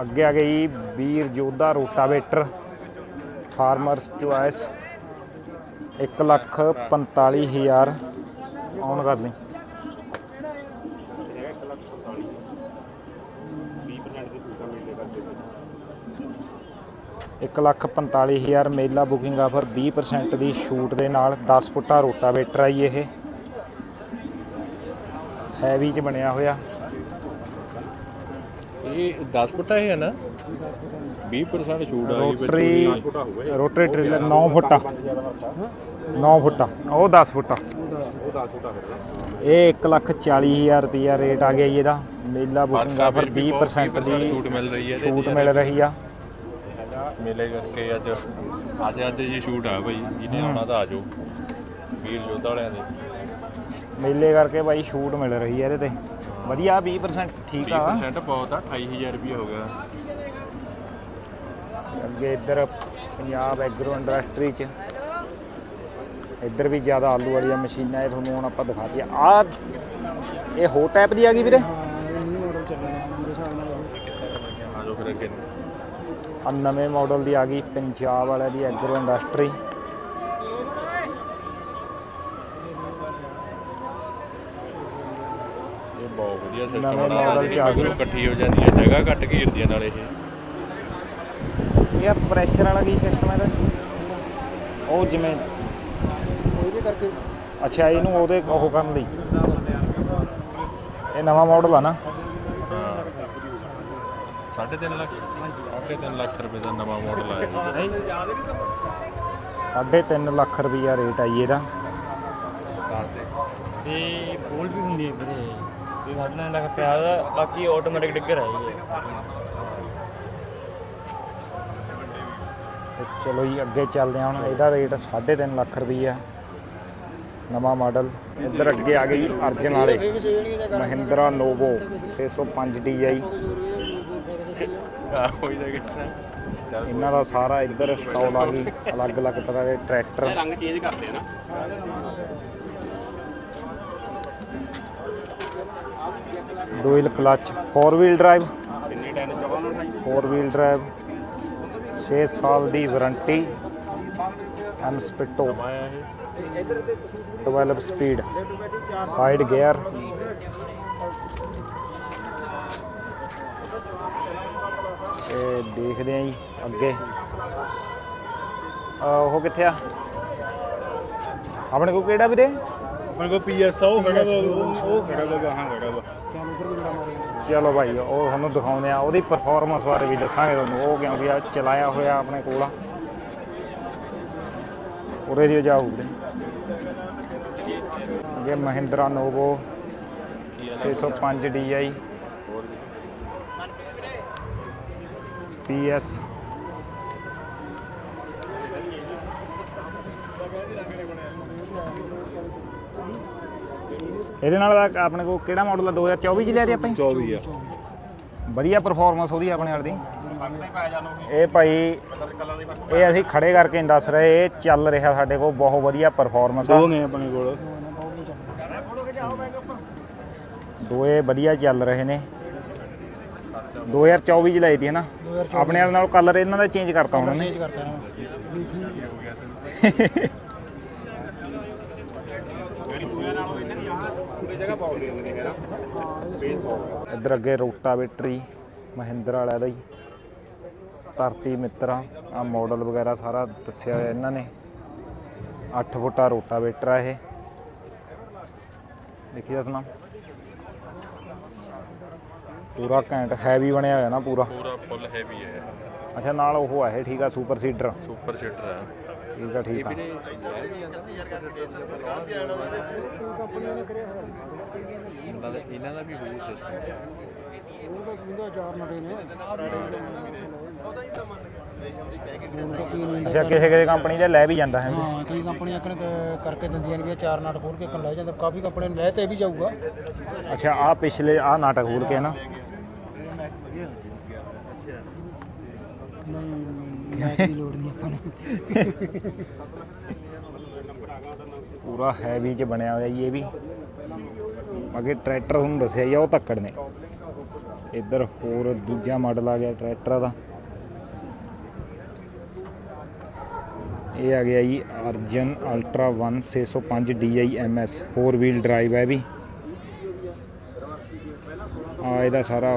ਅੱਗੇ ਆ ਗਈ Veer Jodha rotavator, farmers choice 1 lakh 45000 on ਕਰ ਲਈ। ਇੱਕ ਲੱਖ 45000 ਮੇਲਾ ਬੁਕਿੰਗ ਆਫਰ 20% ਦੀ ਛੂਟ ਦੇ ਨਾਲ 10 ਫੁੱਟਾ ਰੋਟਾਵੇਟਰ ਆਈ ਇਹ। ਹੈਵੀ ਚ ਬਣਿਆ ਹੋਇਆ। ਇਹ 10 ਫੁੱਟਾ ਹੈ ਨਾ? 20% ਛੂਟ ਆ ਗਈ ਰੋਟਰੀ ਰੋਟਰੀ ਟ੍ਰੇਲਰ 9 ਫੁੱਟਾ 9 ਫੁੱਟਾ। ਉਹ 10 ਫੁੱਟਾ। ਇਹ 1 ਲੱਖ 40000 ਰੁਪਿਆ ਰੇਟ ਆ ਗਿਆ ਜੀ ਇਹਦਾ। ਮੇਲਾ ਬੁਕਿੰਗ ਆਫਰ 20% ਦੀ ਛੂਟ ਮਿਲ ਰਹੀ ਹੈ ਛੂਟ ਮਿਲ ਰਹੀ ਆ। ਮੇਲੇ ਕਰਕੇ ਅੱਜ ਅੱਜ ਅੱਜ ਜੀ ਛੂਟ ਆ ਭਾਈ ਜਿਹਨੇ ਆਉਣਾ ਤਾਂ ਆ ਜਾਓ ਵੀਰ ਜੋਧਾ ਵਾਲਿਆਂ ਦੇ। ਮੇਲੇ ਕਰਕੇ ਬਾਈ ਛੂਟ ਮਿਲ ਰਹੀ ਹੈ ਇਹਦੇ ਤੇ। ਵਧੀਆ 20% ਠੀਕ ਆ। 20% ਬਹੁਤ ਆ 28000 ਰੁਪਏ ਹੋ ਗਿਆ। ਅੱਗੇ ਇੱਧਰ ਪੰਜਾਬ ਐਗਰੋ ਇੰਡਸਟਰੀ ਚ। ਇੱਧਰ ਵੀ ਜ਼ਿਆਦਾ ਆਲੂ ਵਾਲੀਆਂ ਮਸ਼ੀਨਾਂ ਇਹ ਤੁਹਾਨੂੰ ਹੁਣ ਆਪਾਂ ਦਿਖਾਤੀਆਂ ਆ ਇਹ ਹੋ ਟਾਈਪ ਦੀ ਆ ਗਈ ਵੀਰੇ। ਆ ਨਵੇਂ ਮਾਡਲ ਦੀ ਆ ਗਈ ਪੰਜਾਬ ਵਾਲਿਆਂ ਦੀ ਐਗਰੋ ਇੰਡਸਟਰੀ ਇਹ ਬਹੁਤ ਵਧੀਆ ਸਿਸਟਮ ਨਵੇਂ ਬਣਾ ਗਈ। ਇਕੱਠੀ ਹੋ ਜਾਂਦੀ ਹੈ ਜਗ੍ਹਾ ਘੱਟ ਘੇਰਦੀ ਹੈ ਨਾਲੇ ਇਹ। ਇਹ ਪ੍ਰੈਸ਼ਰ ਵਾਲਾ ਕੀ ਸਿਸਟਮ ਹੈ ਇਹਦਾ? ਉਹ ਜਿਵੇਂ ਉਹਦੇ ਕਰਕੇ। ਅੱਛਾ ਇਹਨੂੰ ਉਹਦੇ ਉਹ ਕਰਨ ਲਈ। ਇਹ ਨਵਾਂ ਮਾਡਲ ਆ ਨਾ। ਸਾਢੇ ਤਿੰਨ ਲੱਖ। ਸਾਢੇ ਤਿੰਨ ਲੱਖ ਰੁਪਏ ਦਾ ਨਵਾਂ ਮਾਡਲ ਆਇਆ ਜੀ। 3.5 ਲੱਖ ਰੁਪਈਆ ਰੇਟ ਆਈ ਇਹਦਾ। ਕਾਰ ਤੇ। ਤੇ ਫੋਲ ਵੀ ਹੁੰਦੀ ਹੈ ਵੀਰੇ। ਸਾਡੇ ਨਾਲ ਲੱਗ ਪਿਆ ਬਾਕੀ ਆਟੋਮੈਟਿਕ ਡਿੱਗਰ ਹੈ ਇਹ। ਤੇ ਚਲੋ ਜੀ ਅੱਗੇ ਚੱਲਦੇ ਹਾਂ ਹੁਣ। ਇਹਦਾ ਰੇਟ 3.5 ਲੱਖ ਰੁਪਈਆ। ਨਵਾਂ ਮਾਡਲ। ਇੱਧਰ ਅੱਗੇ ਆ ਗਈ ਅਰਜਨ ਵਾਲੇ। ਮਹਿੰਦਰਾ ਨੋਵੋ 605 DI ਇਹਨਾਂ ਦਾ ਸਾਰਾ ਇੱਧਰ ਸਟਾਲ ਆ ਗਈ। ਅਲੱਗ-ਅਲੱਗ ਤਰ੍ਹਾਂ ਦੇ ਟਰੈਕਟਰ ਰੰਗ ਚੇਂਜ ਕਰਦੇ ਆ ਨਾ। ਡੂਇਲ ਕਲਚ 4 ਵੀਲ ਡਰਾਈਵ ਕਿੰਨੇ ਟਾਈਮ ਚਵਾ 4 ਵੀਲ ਡਰਾਈਵ 6 ਸਾਲ ਦੀ ਵਾਰੰਟੀ ਐਮ ਸਪਿਟੋ ਆਇਆ ਇਹ 12 ਸਪੀਡ ਸਾਈਡ ਗੇਅਰ ਤੇ ਦੇਖਦੇ ਆਂ ਜੀ ਅੱਗੇ। ਆ ਉਹ ਕਿੱਥੇ ਆ? ਆਪਣੇ ਕੋਲ ਕਿਹੜਾ ਵੀਰੇ? ਆਪਣੇ ਕੋਲ ਪੀਐਸ ਆ ਉਹ ਖੜਾ ਉਹ ਖੜਾ ਵਾ ਗਾਹਾਂ ਖੜਾ ਚਲੋ ਭਾਈ, ਉਹ ਤੁਹਾਨੂੰ ਦਿਖਾਉਂਦੇ ਆ ਉਹਦੀ ਪਰਫਾਰਮੈਂਸ ਬਾਰੇ ਵੀ ਦੱਸਾਂਗੇ ਤੁਹਾਨੂੰ। ਉਹ ਕਿਉਂਕਿ ਆ ਚਲਾਇਆ ਹੋਇਆ ਆਪਣੇ ਕੋਲ ਆ। ਉਰੇ ਦੀ ਜਾਊ ਵੀਰੇ ਅੱਗੇ ਮਹਿੰਦਰਾ ਨੋਵੋ 605 DI PS ਇਹਦੇ ਨਾਲ ਦਾ ਆਪਣੇ ਕੋਲ ਕਿਹੜਾ ਮਾਡਲ ਆ? 2024 ਚ ਲਿਆ ਆਪਾਂ 24 ਆ। ਵਧੀਆ ਪਰਫਾਰਮੈਂਸ ਉਹਦੀ ਆਪਣੇ ਨਾਲ ਦੀ। ਇਹ ਭਾਈ ਇਹ ਅਸੀਂ ਖੜੇ ਕਰਕੇ ਨਹੀਂ ਦੱਸ ਰਹੇ ਇਹ ਚੱਲ ਰਿਹਾ ਸਾਡੇ ਕੋਲ ਬਹੁਤ ਵਧੀਆ ਪਰਫਾਰਮੈਂਸ ਆ। ਦੋ ਨੇ ਆਪਣੇ ਕੋਲ। ਦੋਏ ਵਧੀਆ ਚੱਲ ਰਹੇ ਨੇ। 2024 ਚ ਲਈ ਤੀ ਹੈ ਨਾ ਆਪਣੇ ਵਾਲੇ ਨਾਲ ਕਲਰ ਇਹਨਾਂ ਦਾ ਚੇਂਜ ਕਰਤਾ ਉਹਨਾਂ ਨੇ। ਕਰਤਾ ਨਾ। ਇੱਧਰ ਅੱਗੇ ਰੋਟਾਵੇਟਰੀ ਮਹਿੰਦਰ ਵਾਲਿਆਂ ਦਾ ਹੀ। ਧਰਤੀ ਮਿੱਤਰਾ ਆ ਮਾਡਲ ਵਗੈਰਾ ਸਾਰਾ ਦੱਸਿਆ ਹੋਇਆ ਇਹਨਾਂ ਨੇ। 8 ਫੁੱਟਾ ਰੋਟਾਵੇਟਰ ਆ ਇਹ। ਦੇਖੀ ਦੱਸਣਾ। ਪੂਰਾ ਘੈਂਟ ਹੈਵੀ ਬਣਿਆ ਹੋਇਆ ਨਾ ਪੂਰਾ। ਪੂਰਾ ਫੁੱਲ ਹੈਵੀ ਹੈ। ਅੱਛਾ ਨਾਲ ਉਹ ਆ ਇਹ ਠੀਕ ਆ ਸੁਪਰ ਸੀਡਰ ਸੁਪਰ ਸੀਟਰ ਹੈ ਠੀਕ ਆ ਠੀਕ ਆ। ਇਹਨਾਂ ਦਾ ਇਹਨਾਂ ਦਾ ਵੀ ਹੋਰ ਸਿਸਟਮ ਉਹਦਾ ਕਿੰਦਾ ਚਾਰ ਨਟੇ ਨੇ। ਅੱਛਾ ਕਿਸੇ ਕਿਸੇ ਕੰਪਨੀ ਦੇ ਲੈ ਵੀ ਜਾਂਦਾ ਹੈ। ਹਾਂ ਕਈ ਕੰਪਨੀਆਂ ਕਣ ਕਰਕੇ ਦਿੰਦੀਆਂ ਨੇ ਵੀ ਚਾਰ ਨਟ ਖੋਲ ਕੇ ਕਣ ਲੈ ਜਾਂਦਾ। ਕਾਫੀ ਕੰਪਨੀਆਂ ਨੇ ਲੈ ਤੇ ਇਹ ਵੀ ਜਾਊਗਾ। ਅੱਛਾ ਆ ਪਿਛਲੇ ਆ ਨਾਟਕ ਖੋਲ ਕੇ ਨਾ। ਨਹੀਂ ਲੋੜ ਨਹੀਂ ਆਪਾਂ ਨੂੰ। ਪੂਰਾ ਹੈਵੀ ਚ ਬਣਿਆ ਹੋਇਆ ਜੀ ਇਹ ਵੀ। ਅੱਗੇ ਟਰੈਕਟਰ ਤੁਹਾਨੂੰ ਦੱਸਿਆ ਜੀ ਉਹ ਧੱਕੜ ਨੇ। ਇੱਧਰ ਹੋਰ ਦੂਜਾ ਮਾਡਲ ਆ ਗਿਆ ਟਰੈਕਟਰ ਦਾ। ਇਹ ਆ ਗਿਆ ਜੀ Arjun ultra 1 605 DI MS 4 wheel drive ਹੈ ਵੀ। ਆ ਇਹਦਾ ਸਾਰਾ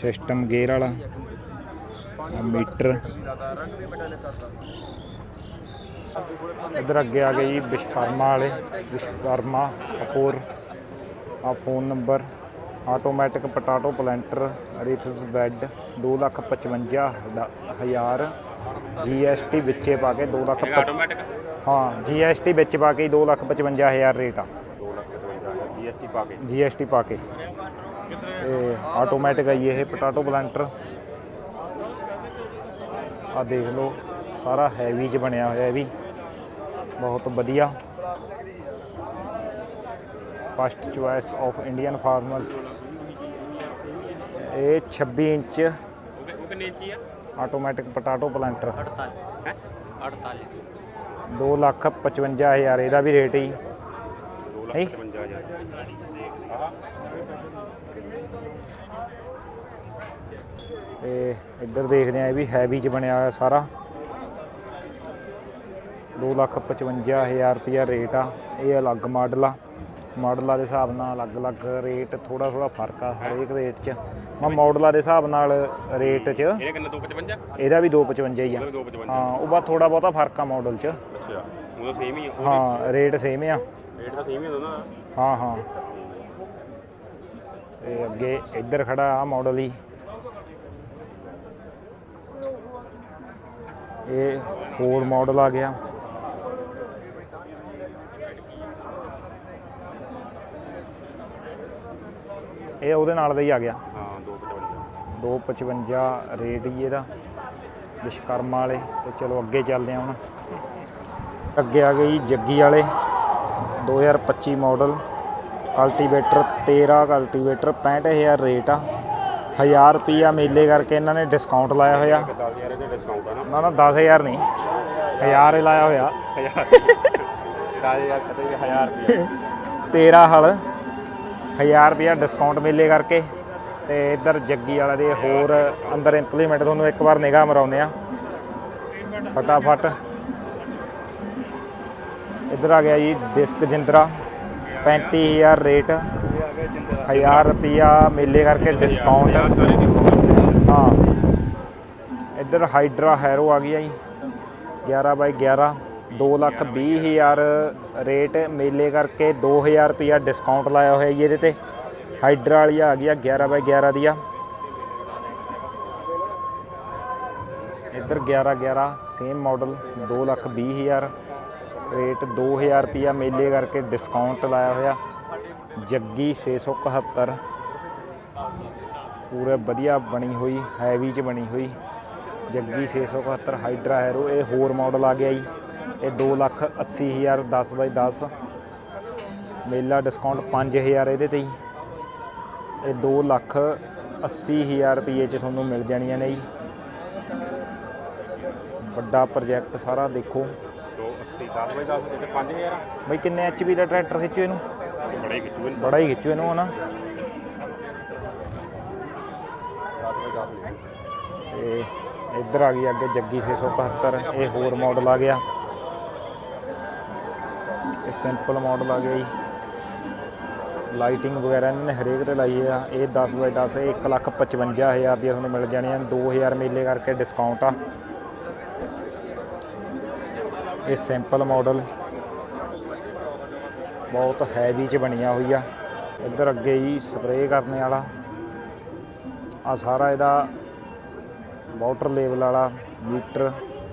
ਸਿਸਟਮ ਗੇਅਰ ਵਾਲਾ ਮੀਟਰ। ਇੱਧਰ ਅੱਗੇ ਆ ਗਏ ਜੀ ਵਿਸ਼ਕਰਮਾ ਵਾਲੇ ਵਿਸ਼ਕਰਮਾ ਅਪੋਰ ਆ phone number automatic potato planter ਰਿਫਸ bed 255000 GST ਵਿੱਚੇ ਪਾ ਕੇ 2 ਲੱਖ ਆਟੋਮੈਟਿਕ ਹਾਂ ਜੀਐਸਟੀ ਵਿੱਚ ਪਾ ਕੇ 2 ਲੱਖ 55000 ਰੇਟ ਆ। 2 ਲੱਖ 55000 ਜੀਐਸਟੀ ਪਾ ਕੇ? ਜੀਐਸਟੀ ਪਾ ਕੇ। ਇਹ ਆਟੋਮੈਟਿਕ ਆ ਇਹ ਪਟਾਟੋ ਪਲਾਂਟਰ ਆ ਦੇਖ ਲਓ ਸਾਰਾ ਹੈਵੀ ਚ ਬਣਿਆ ਹੋਇਆ ਇਹ ਵੀ। ਬਹੁਤ ਵਧੀਆ। First choice of Indian farmers ਇਹ 26 ਇੰਚ ਉਹ ਕਿੰਨੇ ਇੰਚੀ ਆ ਆਟੋਮੈਟਿਕ ਪਟਾਟੋ ਪਲਾਂਟਰ 48 48 2 ਲੱਖ 55000 ਇਹਦਾ ਵੀ ਰੇਟ ਹੀ 2 ਲੱਖ 55000 ਤੇ ਇੱਧਰ ਦੇਖਦੇ ਆ ਇਹ ਵੀ ਹੈਵੀ ਚ ਬਣਿਆ ਹੋਇਆ ਸਾਰਾ 255000 ਰੁਪਇਆ ਰੇਟ ਆ ਇਹ ਅਲੱਗ ਮਾਡਲ ਆ ਮਾਡਲਾਂ ਦੇ ਹਿਸਾਬ ਨਾਲ ਅਲੱਗ-ਅਲੱਗ ਰੇਟ ਥੋੜਾ ਥੋੜਾ ਫ਼ਰਕ ਆ ਹਰੇਕ ਰੇਟ 'ਚ। ਮੈਂ ਮਾਡਲਾਂ ਦੇ ਹਿਸਾਬ ਨਾਲ ਰੇਟ 'ਚ ਇਹਨੇ ਕਿੰਨਾ 255 ਇਹਦਾ ਵੀ 255 ਹੀ ਆ। 255 ਹਾਂ ਉਹ ਬਾ ਥੋੜਾ ਬਹੁਤਾ ਫ਼ਰਕ ਆ ਮਾਡਲ 'ਚ। ਅੱਛਾ ਉਹਦਾ ਸੇਮ ਹੀ ਆ। ਹਾਂ ਰੇਟ ਸੇਮ ਆ। ਰੇਟ ਤਾਂ ਸੇਮ ਹੀ ਹੁੰਦਾ ਨਾ ਹਾਂ ਹਾਂ। ਤੇ ਅੱਗੇ ਇੱਧਰ ਖੜਾ ਆ ਮਾਡਲ ਹੀ। ਇਹ ਹੋਰ ਮਾਡਲ ਆ ਗਿਆ। ਇਹ ਉਹਦੇ ਨਾਲ ਦਾ ਹੀ ਆ ਗਿਆ। ਹਾਂ 255 255 ਰੇਟ ਹੀ ਇਹਦਾ ਵਿਸ਼ਕਰਮਾ ਵਾਲੇ। ਤੇ ਚਲੋ ਅੱਗੇ ਚੱਲਦੇ ਹਾਂ ਹੁਣ। ਅੱਗੇ ਆ ਗਈ ਜੱਗੀ ਵਾਲੇ 2025 ਮਾਡਲ ਕਲਟੀਵੇਟਰ 13 ਕਲਟੀਵੇਟਰ 65000 ਰੇਟ ਆ। 1000 ਰੁਪਿਆ ਮੇਲੇ ਕਰਕੇ ਇਹਨਾਂ ਨੇ ਡਿਸਕਾਊਂਟ ਲਾਇਆ ਹੋਇਆ। 10000 ਦੇ ਡਿਸਕਾਊਂਟ ਆ ਨਾ। ਨਾ ਨਾ 10000 ਨਹੀਂ। 1000 ਹੀ ਲਾਇਆ ਹੋਇਆ। 10000 ਕਦੇ 1000 ਰੁਪਏ 13 ਹਲ। 1000 ਰੁਪਿਆ ਡਿਸਕਾਊਂਟ ਮੇਲੇ ਕਰਕੇ ਤੇ ਇੱਧਰ ਜੱਗੀ ਵਾਲਾ ਦੇ ਹੋਰ ਅੰਦਰ ਇੰਪਲੀਮੈਂਟ ਤੁਹਾਨੂੰ ਇੱਕ ਵਾਰ ਨਿਗਾਹ ਮਰਾਉਂਦੇ ਆ ਫਟਾਫਟ। ਇੱਧਰ ਆ ਗਿਆ ਜੀ ਡਿਸਕ ਜਿੰਦਰਾ 35000 ਰੇਟ 1000 ਰੁਪਿਆ ਮੇਲੇ ਕਰਕੇ ਡਿਸਕਾਊਂਟ ਹਾਂ। ਇੱਧਰ ਹਾਈਡਰਾ ਹੈਰੋ ਆ ਗਈ ਆ ਜੀ 11 ਬਾਈ 11 2 ਲੱਖ 20 ਹਜ਼ਾਰ ਰੇਟ ਮੇਲੇ ਕਰਕੇ 2000 ਰੁਪਿਆ ਡਿਸਕਾਊਂਟ ਲਾਇਆ ਹੋਇਆ ਜੀ ਇਹਦੇ ਤੇ। ਹਾਈਡਰਾ ਵਾਲੀ ਆ ਗਈ ਆ 11 ਬਾਈ 11 ਦੀ ਆ। ਇੱਧਰ 11 11 ਸੇਮ ਮਾਡਲ 2 ਲੱਖ 20 ਹਜ਼ਾਰ ਰੇਟ 2000 ਰੁਪਿਆ ਮੇਲੇ ਕਰਕੇ ਡਿਸਕਾਊਂਟ ਲਾਇਆ ਹੋਇਆ। ਜੱਗੀ 671 ਪੂਰੇ ਵਧੀਆ ਬਣੀ ਹੋਈ ਹੈਵੀ ਚ ਬਣੀ ਹੋਈ। ਜੱਗੀ 671 ਹਾਈਡਰਾ ਹੈਰੋ ਇਹ ਹੋਰ ਮਾਡਲ ਆ ਗਿਆ ਜੀ। ਇਹ 2 ਲੱਖ 80 ਹਜ਼ਾਰ 10 ਬਾਈ 10 ਮੇਲਾ ਡਿਸਕਾਊਂਟ 5000 ਇਹਦੇ ਤੇ ਜੀ। ਇਹ 2 ਲੱਖ 80 ਹਜ਼ਾਰ ਰੁਪਏ ਚ ਤੁਹਾਨੂੰ ਮਿਲ ਜਾਣੀਆਂ ਨੇ ਜੀ। ਵੱਡਾ ਪ੍ਰੋਜੈਕਟ ਸਾਰਾ ਦੇਖੋ। 280 10 ਬਾਈ 10 ਤੇ 5000 ਬਈ ਕਿੰਨੇ ਐਚਪੀ ਦਾ ਟਰੈਕਟਰ ਖਿੱਚੋ ਇਹਨੂੰ? ਬੜਾ ਹੀ ਕਿਚੂ ਬੜਾ ਹੀ ਖਿੱਚੋ ਇਹਨੂੰ ਹਨਾ। 10 ਬਾਈ 10 ਤੇ ਇੱਧਰ ਆ ਗਈ ਅੱਗੇ ਜੱਗੀ 675 ਇਹ ਹੋਰ ਮਾਡਲ ਆ ਗਿਆ। ਇਹ ਸਿੰਪਲ ਮਾਡਲ ਆ ਗਿਆ ਜੀ। ਲਾਈਟਿੰਗ ਵਗੈਰਾ ਇਹਨਾਂ ਨੇ ਹਰੇਕ ਤੇ ਲਾਈ ਆ। ਇਹ 10 ਬਾਈ 10 ਇਹ 155000 ਦੀ ਤੁਹਾਨੂੰ ਮਿਲ ਜਾਣੀਆਂ। 2000 ਮੇਲੇ ਕਰਕੇ ਡਿਸਕਾਊਂਟ ਆ। ਇਹ ਸਿੰਪਲ ਮਾਡਲ ਬਹੁਤ ਹੈਵੀ ਚ ਬਣੀਆਂ ਹੋਈ ਆ। ਇੱਧਰ ਅੱਗੇ ਜੀ ਸਪਰੇਅ ਕਰਨੇ ਵਾਲਾ। ਆ ਸਾਰਾ ਇਹਦਾ ਵਾਟਰ ਲੈਵਲ ਵਾਲਾ। ਮੀਟਰ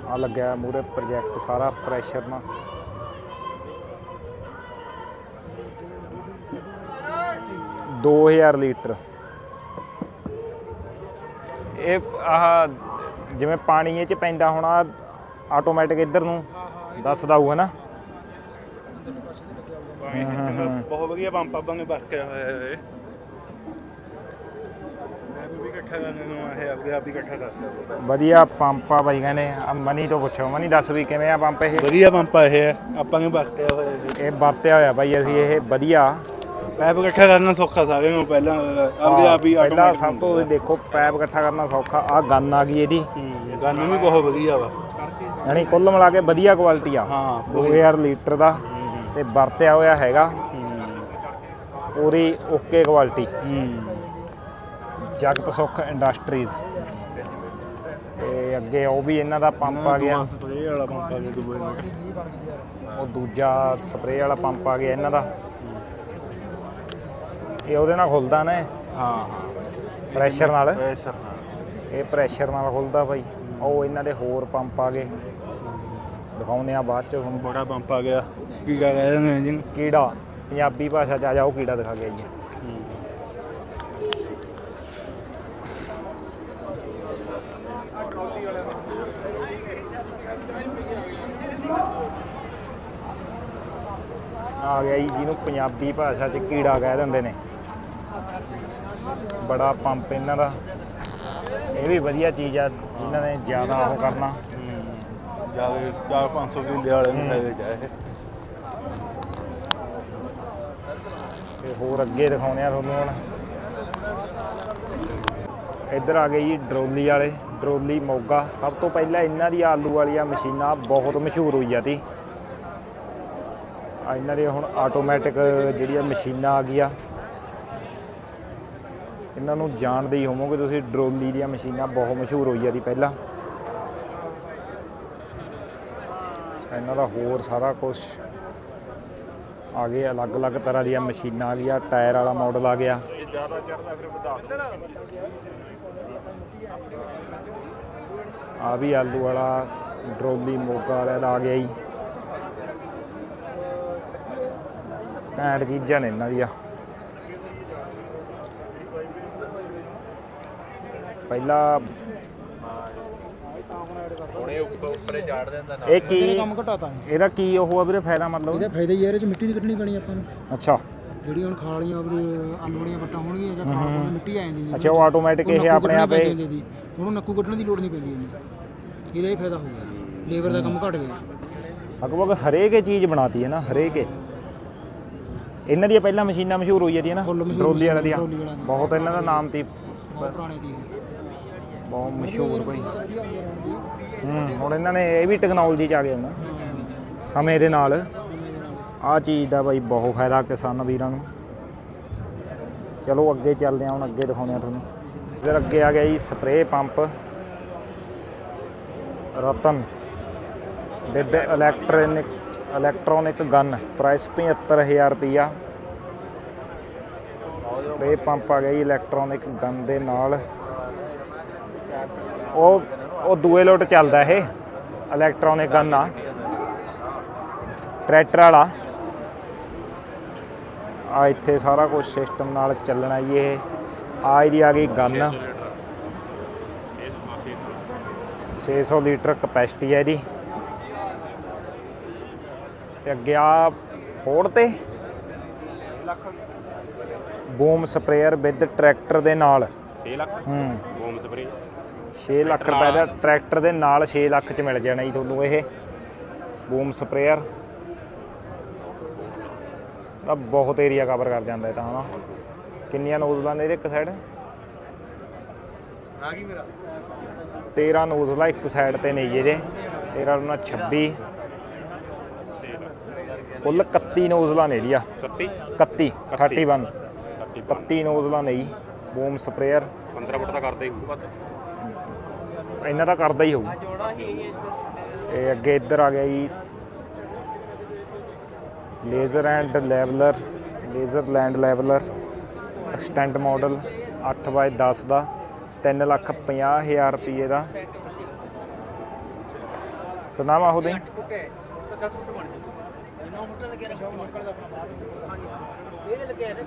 ਆ ਲੱਗਿਆ ਮੂਰੇ ਪ੍ਰੋਜੈਕਟ ਸਾਰਾ ਪ੍ਰੈਸ਼ਰ ਨਾਲ। ਦੋ ਹਜ਼ਾਰ ਲੀਟਰ। ਇਹ ਆਹ ਜਿਵੇਂ ਪਾਣੀ ਇਹ ਚ ਪੈਂਦਾ ਹੋਣਾ ਆਟੋਮੈਟਿਕ ਇੱਧਰ ਨੂੰ ਦੱਸਦਾ ਹੋਊ ਹਨਾ? ਬਹੁਤ ਵਧੀਆ ਪੰਪ ਆਪਾਂ ਨੇ ਵਰਤਿਆ ਹੋਇਆ ਇਹ। ਮੈਂ ਵੀ ਇਕੱਠਾ ਕਰਨ ਨੂੰ ਇਹ ਆਪਦੇ ਆਪ ਹੀ ਇਕੱਠਾ ਕਰਦਾ ਵਧੀਆ ਪੰਪ ਆ ਬਾਈ ਕਹਿੰਦੇ ਆ ਮਨੀ ਤੋਂ ਪੁੱਛੋ ਮਨੀ ਦੱਸ ਵੀ ਕਿਵੇਂ ਆ ਪੰਪ ਇਹ? ਵਧੀਆ ਪੰਪ ਆ ਇਹ ਆਪਾਂ ਨੇ ਵਰਤਿਆ ਹੋਇਆ ਇਹ। ਇਹ ਵਰਤਿਆ ਹੋਇਆ ਬਾਈ ਅਸੀਂ ਇਹ ਵਧੀਆ। ਪੈਪ ਇਕੱਠਾ ਕਰਨਾ ਸੌਖਾ ਸਾਰਿਆਂ ਨੂੰ ਪਹਿਲਾਂ ਆਪਦੇ ਆਪ ਹੀ ਪਹਿਲਾਂ automatic ਸਭ ਤੋਂ ਦੇਖੋ ਪੈਪ ਇਕੱਠਾ ਕਰਨਾ ਸੌਖਾ ਆ ਗਨ ਆ ਗਈ ਇਹਦੀ। ਹੂੰ ਗਨ ਵੀ ਬਹੁਤ ਵਧੀਆ ਵਾ। ਯਾਨੀ ਕੁੱਲ ਮਿਲਾ ਕੇ ਵਧੀਆ ਕੁਆਲਿਟੀ ਆ। ਹਾਂ 2000 ਲੀਟਰ ਦਾ ਤੇ ਵਰਤਿਆ ਹੋਇਆ ਹੈਗਾ। ਪੂਰੀ ਓਕੇ ਕੁਆਲਿਟੀ ਹੂੰ। ਜਗਤ ਸੁਖ ਇੰਡਸਟਰੀਜ਼। ਤੇ ਅੱਗੇ ਉਹ ਵੀ ਇਹਨਾਂ ਦਾ ਪੰਪ ਆ ਗਿਆ। ਸਪਰੇ ਵਾਲਾ ਪੰਪ ਆ ਗਿਆ ਦੂਏ ਨਾਲ। ਉਹ ਦੂਜਾ ਸਪਰੇਅ ਵਾਲਾ ਪੰਪ ਆ ਗਿਆ ਇਹਨਾਂ ਦਾ। ਇਹ ਉਹਦੇ ਨਾਲ ਖੁੱਲਦਾ ਨਾ ਹਾਂ ਪ੍ਰੈਸ਼ਰ ਨਾਲ? ਪ੍ਰੈਸ਼ਰ ਇਹ ਪ੍ਰੈਸ਼ਰ ਨਾਲ ਖੁੱਲਦਾ ਭਾਈ ਉਹ ਇਹਨਾਂ ਦੇ ਹੋਰ ਪੰਪ ਆ ਗਏ। ਦਿਖਾਉਂਦੇ ਆ ਬਾਅਦ ਚ ਤੁਹਾਨੂੰ। ਬੜਾ ਪੰਪ ਆ ਗਿਆ। ਕੀ ਕਹ ਰਹੇ ਨੇ ਇੰਜਨ ਕੀੜਾ। ਪੰਜਾਬੀ ਭਾਸ਼ਾ ਚ ਆ ਜਾ ਉਹ ਕੀੜਾ ਦਿਖਾ ਗਿਆ ਜੀ ਆ ਗਿਆ ਜੀ ਜਿਹਨੂੰ ਪੰਜਾਬੀ ਭਾਸ਼ਾ 'ਚ ਕੀੜਾ ਕਹਿ ਦਿੰਦੇ ਨੇ। ਬੜਾ ਪੰਪ ਇਹਨਾਂ ਦਾ। ਇਹ ਵੀ ਵਧੀਆ ਚੀਜ਼ ਆ ਇਹਨਾਂ ਨੇ ਜ਼ਿਆਦਾ ਉਹ ਕਰਨਾ। ਜ਼ਿਆਦਾ 4-500 ਕਿੱਲੇ ਵਾਲੇ ਨੂੰ ਫਾਇਦੇ ਚਾਹੇ ਤੇ ਹੋਰ ਅੱਗੇ ਦਿਖਾਉਂਦੇ ਆ ਤੁਹਾਨੂੰ ਹੁਣ। ਇੱਧਰ ਆ ਗਏ ਜੀ ਡਰੋਲੀ ਵਾਲੇ ਡਰੋਲੀ ਮੋਗਾ। ਸਭ ਤੋਂ ਪਹਿਲਾਂ ਇਹਨਾਂ ਦੀ ਆਲੂ ਵਾਲੀਆਂ ਮਸ਼ੀਨਾਂ ਬਹੁਤ ਮਸ਼ਹੂਰ ਹੋਈ ਤੀ। ਆ ਇਹਨਾਂ ਦੇ ਹੁਣ ਆਟੋਮੈਟਿਕ ਜਿਹੜੀਆਂ ਮਸ਼ੀਨਾਂ ਆ ਗਈਆਂ। ਇਹਨਾਂ ਨੂੰ ਜਾਣਦੇ ਹੀ ਹੋਵੋਗੇ, ਤੁਸੀਂ ਡਰੋਲੀ ਦੀਆਂ ਮਸ਼ੀਨਾਂ ਬਹੁਤ ਮਸ਼ਹੂਰ ਹੋਈ ਤੀ ਪਹਿਲਾਂ। ਇਹਨਾਂ ਦਾ ਹੋਰ ਸਾਰਾ ਕੁਝ ਆ ਗਏ ਅਲੱਗ-ਅਲੱਗ ਤਰ੍ਹਾਂ ਦੀਆਂ ਮਸ਼ੀਨਾਂ ਆ ਗਈਆਂ, ਟਾਇਰ ਵਾਲਾ ਮਾਡਲ ਆ ਗਿਆ। ਆ ਵੀ ਆਲੂ ਵਾਲਾ ਡਰੋਲੀ ਮੋਗਾ ਵਾਲਾ ਦਾ ਆ ਗਿਆ ਜੀ। ਘੈਂਟ ਚੀਜ਼ਾਂ ਨੇ ਇਹਨਾਂ ਦੀਆਂ। ਪਹਿਲਾਂ ਹੁਣੇ ਉੱਪਰ ਉੱਪਰੇ ਚਾੜ ਦਿੰਦਾ ਇਹ ਕੀ ਕੰਮ ਘਟਾਤਾ ਇਹਦਾ ਕੀ ਉਹ ਆ ਵੀਰੇ ਫਾਇਦਾ ਮਤਲਬ? ਇਹਦਾ ਫਾਇਦਾ ਹੀ ਹੈ ਇਹਦੇ ਚ ਮਿੱਟੀ ਨਹੀਂ ਕੱਢਣੀ ਪੈਣੀ ਆਪਾਂ ਨੂੰ। ਅੱਛਾ। ਜਿਹੜੀ ਹੁਣ ਖਾਲੀਆਂ ਵੀਰੇ ਆਲੂ ਵਾਲੀਆਂ ਵੱਟਾਂ ਹੋਣਗੀਆਂ ਜਾਂ ਖਾਲ ਪਾਉਣ ਮਿੱਟੀ ਆ ਜਾਂਦੀ ਜੀ ਅੱਛਾ ਉਹ ਆਟੋਮੈਟਿਕ ਇਹ ਆਪਣੇ ਆਪ ਇਹ ਉਹਨੂੰ ਨੱਕੂ ਕੱਢਣ ਦੀ ਲੋੜ ਨਹੀਂ ਪੈਂਦੀ ਇਹਨੂੰ। ਇਹਦਾ ਹੀ ਫਾਇਦਾ ਹੋ ਗਿਆ। ਲੇਬਰ ਦਾ ਕੰਮ ਘਟ ਗਿਆ। ਲਗਭਗ ਹਰੇਕ ਹੀ ਚੀਜ਼ ਬਣਾਤੀ ਹੈ ਨਾ ਹਰੇਕ ਹੀ। ਇਹਨਾਂ ਦੀਆਂ ਪਹਿਲਾਂ ਮਸ਼ੀਨਾਂ ਮਸ਼ਹੂਰ ਹੋਈ ਜਾਂਦੀਆਂ ਨਾ ਫੁੱਲ ਮਸ਼ਹੂਰ ਡਰੋਲੀ ਵਾਲਿਆਂ ਦੀਆਂ। ਟਰੋਲੀ ਵਾਲਿਆਂ ਦੀਆਂ। ਬਹੁਤ ਇਹਨਾਂ ਦਾ ਨਾਮ ਤੀ। ਬਹੁਤ ਪੁਰਾਣੇ ਦੀ ਇਹ। ਬਹੁਤ ਮਸ਼ਹੂਰ ਭਾਈ ਹੂੰ, ਹੁਣ ਇਹਨਾਂ ਨੇ ਇਹ ਵੀ ਟੈਕਨੋਲੋਜੀ ਚ ਆ ਗਿਆ ਨਾ। ਸਮੇਂ ਦੇ ਨਾਲ ਆਹ ਚੀਜ਼ ਦਾ ਬਾਈ ਬਹੁਤ ਫਾਇਦਾ ਕਿਸਾਨ ਵੀਰਾਂ ਨੂੰ। ਚਲੋ ਅੱਗੇ ਚੱਲਦੇ ਹਾਂ, ਹੁਣ ਅੱਗੇ ਦਿਖਾਉਂਦੇ ਆ ਤੁਹਾਨੂੰ। ਇਧਰ ਅੱਗੇ ਆ ਗਿਆ ਜੀ spray pump Ratan. With electronic electronic gun price 75000 ਰੁਪਈਆ। ਸਪਰੇਅ ਪੰਪ ਆ ਗਿਆ ਜੀ ਇਲੈਕਟ੍ਰੋਨਿਕ ਗਨ ਦੇ ਨਾਲ। ਉਹ ਉਹ ਦੂਏ ਲੋਟ ਚੱਲਦਾ ਇਹ ਇਲੈਕਟ੍ਰੋਨਿਕ ਗਨ। ਆ ਟਰੈਕਟਰ ਵਾਲਾ। ਆ ਇੱਥੇ ਸਾਰਾ ਕੁਝ ਸਿਸਟਮ ਨਾਲ ਚੱਲਣਾ ਜੀ ਇਹ। ਆ ਇਹਦੀ ਆ ਗਈ ਗਨ। 600 ਲੀਟਰ। ਕਪੈਸਿਟੀ ਹੈ ਇਹਦੀ। ਤੇ ਅੱਗੇ ਆ ਫੋੜ ਤੇ। ਬੂਮ ਸਪਰੇਅਰ ਵਿਦ ਟਰੈਕਟਰ ਦੇ ਨਾਲ। 6 ਲੱਖ। ਹੂੰ। ਬੂਮ ਸਪਰੇ 6 ਲੱਖ ਰੁਪਏ ਦਾ ਟਰੈਕਟਰ ਦੇ ਨਾਲ 6 ਲੱਖ ਚ ਮਿਲ ਜਾਣਾ ਜੀ ਤੁਹਾਨੂੰ ਇਹ। Boom sprayer. ਦਾ ਬਹੁਤ ਏਰੀਆ ਕਵਰ ਕਰ ਜਾਂਦਾ ਇਹ ਤਾਂ ਹਨਾ। ਕਿੰਨੀਆਂ ਨੋਜ਼ਲਾਂ ਨੇ ਇਹਦੇ ਇੱਕ ਸਾਈਡ ਆ ਗਈ ਮੇਰਾ। 13 ਨੋਜ਼ਲਾਂ ਇੱਕ ਸਾਈਡ ਤੇ ਨੇ ਜੀ ਇਹਦੇ। 13 ਨਾਲ 26 ਕੁੱਲ 31 ਨੋਜ਼ਲਾਂ ਨੇ ਇਹਦੀਆਂ 31 31 31 31 ਨੋਜ਼ਲਾਂ ਨੇ ਜੀ। Boom sprayer. 15 ਫੁੱਟ ਦਾ ਕਰਦੇ ਹੀ ਇਹਨਾਂ ਦਾ ਕਰਦਾ ਹੀ ਹੋਊ। ਇਹ ਅੱਗੇ ਇੱਧਰ ਆ ਗਿਆ ਜੀ। Laser and leveler laser land leveler extent model 8x10 ਦਾ 3 ਲੱਖ 50 ਹਜ਼ਾਰ ਰੁਪਏ ਦਾ। ਸੁਨਾਮਾ ਹੋ ਦੇ। ਇਹ ਲੱਗਿਆ ਰਿਹਾ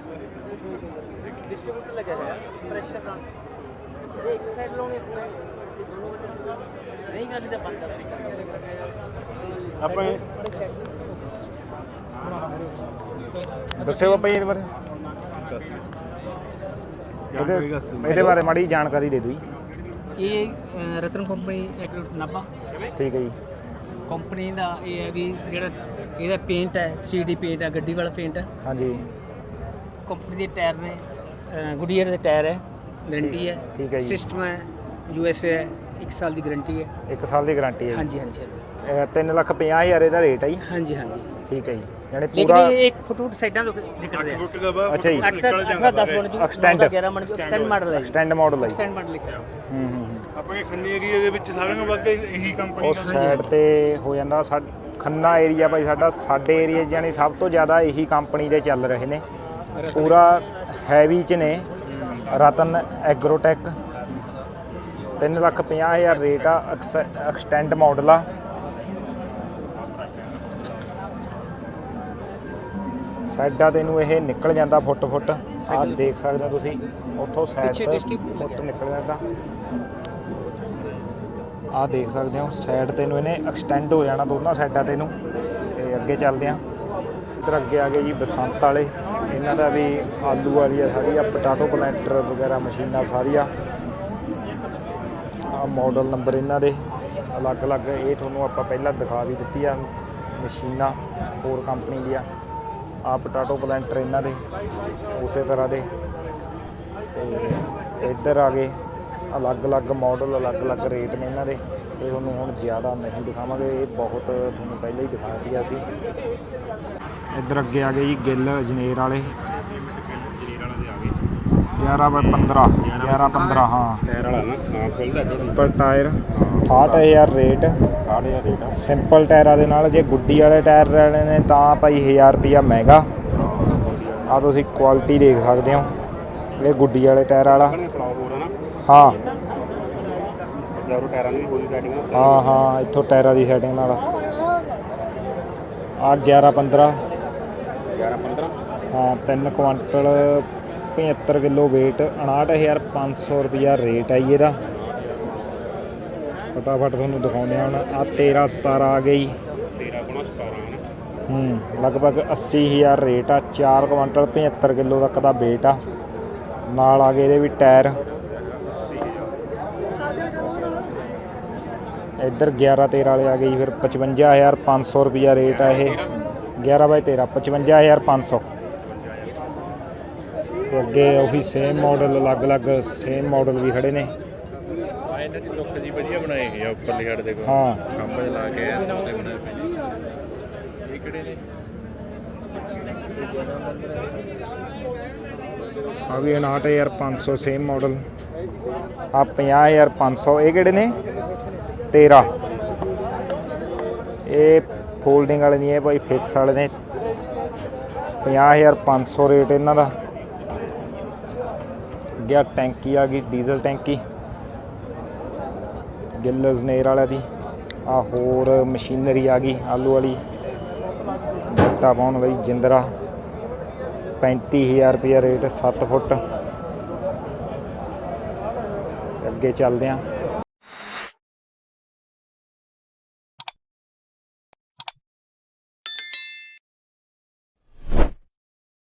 ਡਿਸਟ੍ਰੀਬਿਊਟਰ ਲੱਗਿਆ ਰਿਹਾ ਪ੍ਰੈਸ਼ਰ ਦਾ। ਇੱਕ ਸਾਈਡ ਲਾਉਣੀ, ਇੱਕ ਸਾਈਡ ਦੱਸੋ ਆਪਾਂ ਇਹਦੇ ਬਾਰੇ। ਇਹਦੇ- ਬਾਰੇ ਮਾੜੀ ਜਾਣਕਾਰੀ ਦੇ ਦਿਓ ਇਹ ਰਤਨ ਕੰਪਨੀ ਐਗਰੋਟ ਨਾਭਾ। ਠੀਕ ਹੈ ਜੀ। ਕੰਪਨੀ ਦਾ ਇਹ ਹੈ ਵੀ ਜਿਹੜਾ ਇਹਦਾ ਪੇਂਟ ਹੈ ਸੀਡੀ ਪੇਂਟ ਹੈ ਗੱਡੀ ਵਾਲਾ ਪੇਂਟ ਹੈ। ਹਾਂਜੀ। ਕੰਪਨੀ ਦੇ ਟਾਇਰ ਨੇ ਗੁਡੀਅਰ ਦੇ ਟਾਇਰ ਹੈ ਗਰੰਟੀ ਹੈ ਠੀਕ ਹੈ ਜੀ। ਸਿਸਟਮ ਹੈ। ਯੂ ਐਸ ਏ ਹੈ 1 ਸਾਲ ਦੀ ਗਾਰੰਟੀ ਹੈ। 1 ਸਾਲ ਦੀ ਗਾਰੰਟੀ ਹੈ। ਹਾਂਜੀ ਹਾਂਜੀ ਇਹ ਤਿੰਨ ਲੱਖ ਪੰਜਾਹ ਹਜ਼ਾਰ ਇਹਦਾ ਰੇਟ ਹੈ ਜੀ। ਹਾਂਜੀ ਹਾਂਜੀ। ਠੀਕ ਹੈ ਜੀ। ਯਾਨੀ ਲੇਕਿਨ ਪੂਰਾ ਇਹ ਇੱਕ ਫੁੱਟ ਸਾਈਡਾਂ ਤੋਂ ਨਿਕਲਦੇ ਆ। ਫੁੱਟ ਦਾ ਬਾ ਅੱਛਾ ਜੀ। 8 ਦਾ 10 ਬਣ ਜੂ Extend। 11 ਬਣ ਜੂ ਐਕਸਟੈਂਡ ਮਾਡਲ ਹੈ ਐਕਸਟੈਂਡ ਮਾਡਲ ਹੈ ਜੀ। ਐਕਸਟੈਂਡ ਮਾਡਲ ਲਿਖਿਆ। ਹੂੰ ਹੂੰ ਹੂੰ। ਆਪਾਂ ਇਹ ਖੰਨੀ ਏਰੀਆ ਦੇ ਵਿੱਚ ਸਾਰਿਆਂ ਨੂੰ ਵਾਕਈ ਇਹੀ ਕੰਪਨੀ ਉਹ ਸਾਈਡ ਤੇ ਹੋ ਜਾਂਦਾ ਸਾ ਖੰਨਾ ਏਰੀਆ ਭਾਈ ਸਾਡਾ ਸਾਡੇ ਏਰੀਆ ਜਾਨੀ ਸਭ ਤੋਂ ਜ਼ਿਆਦਾ ਇਹੀ ਕੰਪਨੀ ਦੇ ਚੱਲ ਰਹੇ ਨੇ। ਪੂਰਾ ਹੈਵੀ ਚ ਨੇ। ਰਤਨ ਐਗਰੋਟੈਕ 3 ਲੱਖ 50 ਹਜ਼ਾਰ ਰੇਟ ਆ ਐਕਸਟੈਂਡ ਮਾਡਲ ਆ। ਸਾਈਡਾਂ ਤੇ ਨੂੰ ਇਹ ਨਿਕਲ ਜਾਂਦਾ ਫੁੱਟ ਫੁੱਟ। ਆਹ ਦੇਖ ਸਕਦੇ ਹੋ ਤੁਸੀਂ ਉੱਥੋਂ ਸਾਈਡ ਫੁੱਟ ਨਿਕਲ ਜਾਂਦਾ। ਆਹ ਦੇਖ ਸਕਦੇ ਹੋ ਸਾਈਡ ਤੇ ਨੂੰ ਇਹਨੇ ਐਕਸਟੈਂਡ ਹੋ ਜਾਣਾ ਦੋਨਾਂ ਸਾਈਡਾਂ ਤੇ ਨੂੰ ਤੇ ਅੱਗੇ ਚੱਲਦੇ ਆ। ਇੱਧਰ ਅੱਗੇ ਆ ਗਏ ਜੀ ਬਸੰਤ ਵਾਲੇ। ਇਹਨਾਂ ਦਾ ਵੀ ਆਲੂ ਵਾਲੀ ਆ ਸਾਰੀ ਆ ਪਟਾਟੋ ਪਲੈਂਟਰ ਵਗੈਰਾ ਮਸ਼ੀਨਾਂ ਸਾਰੀਆਂ। ਆ ਮਾਡਲ ਨੰਬਰ ਇਹਨਾਂ ਦੇ। ਅਲੱਗ-ਅਲੱਗ ਇਹ ਤੁਹਾਨੂੰ ਆਪਾਂ ਪਹਿਲਾਂ ਦਿਖਾ ਵੀ ਦਿੱਤੀ ਆ। ਮਸ਼ੀਨਾਂ ਹੋਰ ਕੰਪਨੀ ਦੀਆਂ। ਆ ਪਟਾਟੋ ਪਲੈਂਟਰ ਇਹਨਾਂ ਦੇ, ਉਸੇ ਤਰ੍ਹਾਂ ਦੇ। ਤੇ ਇੱਧਰ ਆ ਗਏ। ਅਲੱਗ-ਅਲੱਗ ਮਾਡਲ ਅਲੱਗ-ਅਲੱਗ ਰੇਟ ਨੇ ਇਹਨਾਂ ਦੇ। ਇਹ ਤੁਹਾਨੂੰ ਹੁਣ ਜ਼ਿਆਦਾ ਨਹੀਂ ਦਿਖਾਵਾਂਗੇ। ਇਹ ਬਹੁਤ ਤੁਹਾਨੂੰ ਪਹਿਲਾਂ ਹੀ ਦਿਖਾ ਦਿੱਤੀ ਅਸੀਂ। ਇੱਧਰ ਅੱਗੇ ਆ ਗਏ ਜੀ ਗਿੱਲ, ਅਜਨੇਰ ਵਾਲੇ। 11 ਬਾਈ 15 11 15 ਹਾਂ। ਟਾਇਰ ਵਾਲਾ ਨਾ ਹਾਂ ਖੁੱਲਦਾ simple tyre 68000 rate 6000 rate simple ਟਾਇਰਾਂ ਦੇ ਨਾਲ ਜੇ ਗੁੱਡੀ ਵਾਲੇ ਟਾਇਰ ਲੈਣੇ ਨੇ ਤਾਂ ਭਾਈ 1000 ਰੁਪਿਆ ਮਹਿੰਗਾ। ਆ ਤੁਸੀਂ ਕੁਆਲਿਟੀ ਦੇਖ ਸਕਦੇ ਹੋ। ਇਹ ਗੁੱਡੀ ਵਾਲੇ ਟਾਇਰ ਵਾਲਾ। ਹਾਂ। ਹਾਂ ਹਾਂ ਇੱਥੋਂ ਟਾਇਰਾਂ ਦੀ ਸੈਟਿੰਗ ਨਾਲ। ਆ 11 15 11 15 ਹਾਂ 3 ਕੁਆਂਟਲ 75 ਕਿਲੋ weight 59500 ਰੁਪਿਆ ਰੇਟ ਹੈ ਜੀ ਇਹਦਾ। ਫਟਾਫਟ ਤੁਹਾਨੂੰ ਦਿਖਾਉਂਦੇ ਹਾਂ ਹੁਣ। ਆ 13 17 ਆ ਗਈ 13 ਗੁਣਾ 17 ਹੈ ਨਾ ਹੂੰ ਲਗਭਗ 80000 ਰੇਟ ਆ। 4 ਕੁਆਂਟਲ 75 ਕਿਲੋ ਤੱਕ ਦਾ weight ਆ। ਨਾਲ ਆ ਗਏ ਇਹਦੇ ਵੀ ਟਾਇਰ ਇੱਧਰ 11 13 ਵਾਲੇ ਆ ਗਏ ਜੀ। ਫਿਰ 55500 ਰੁਪਿਆ ਰੇਟ ਆ ਇਹ। 11 ਬਾਈ 13 55500 ਤੇ ਅੱਗੇ ਉਹੀ ਸੇਮ ਮਾਡਲ ਅਲੱਗ-ਅਲੱਗ ਸੇਮ ਮਾਡਲ ਵੀ ਖੜੇ ਨੇ। ਆ ਇਹਨਾਂ ਦੀ ਲੁੱਕ ਜੀ ਵਧੀਆ ਬਣਾਈ ਹੋਈ ਆ ਉੱਪਰਲੀ ਸਾਈਡ ਹਾਂ। ਖੰਭ ਲਾ ਕੇ ਆ ਤੇ ਬਣਾਏ ਪਏ ਇਹ ਕਿਹੜੇ ਨੇ? ਆ ਵੀ 59500 ਸੇਮ ਮਾਡਲ ਆ 50500 ਇਹ ਕਿਹੜੇ ਨੇ? 13 ਇਹ ਫੋਲਡਿੰਗ ਵਾਲੇ ਨਹੀਂ ਇਹ ਭਾਈ ਫਿਕਸ ਵਾਲੇ ਨੇ। 50500 ਰੇਟ ਇਹਨਾਂ ਦਾ। ਗਿਆ ਟੈਂਕੀ ਆ ਗਈ, ਡੀਜ਼ਲ ਟੈਂਕੀ। ਗਿੱਲਜ਼ ਨੇਰ ਵਾਲਿਆਂ ਦੀ। ਆ ਹੋਰ ਮਸ਼ੀਨਰੀ ਆ ਗਈ, ਆਲੂ ਵਾਲੀ। ਗੱਟਾ ਪਾਉਣ ਲਈ ਜਿੰਦਰਾ। 35000 ਰੁਪਏ ਰੇਟ 7 ਫੁੱਟ। ਅੱਗੇ ਚੱਲਦੇ ਆਂ।